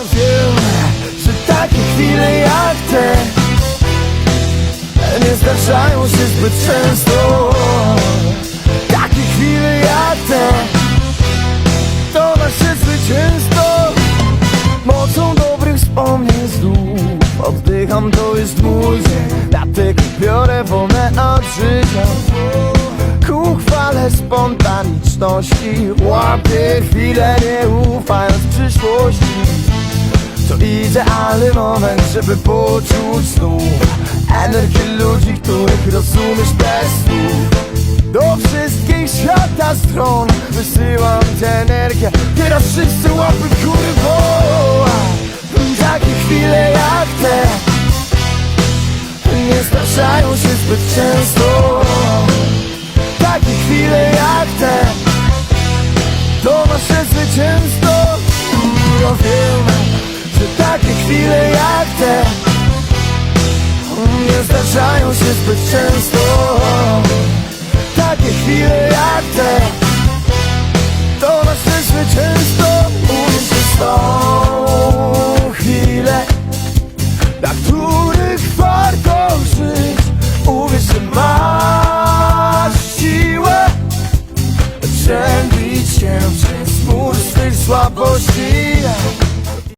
Wiem, że takie chwile jak te Nie zdarzają się zbyt często. Takie chwile jak te To nasze zwycięstwo. Mocą dobrych wspomnień znów Oddycham, to jest mój Dlatego biorę wolne od życia. Ku chwale spontaniczności Łapię chwilę, nie przyszłości To idealny moment, żeby poczuć znów Energię ludzi, których rozumiesz bez słów. Do wszystkich świata stron Wysyłam tę energię. Teraz wszyscy łapy woła. Takie chwile jak te Nie zdarzają się zbyt często. Takie chwile jak te To nasze zwycięstwo. Ja zdarzają się zbyt często. Takie chwile jak te To nas zwycięstwo Umiem się z tą chwilę Na których warto żyć. Uwierz, że masz siłę się przez mur swych słabości.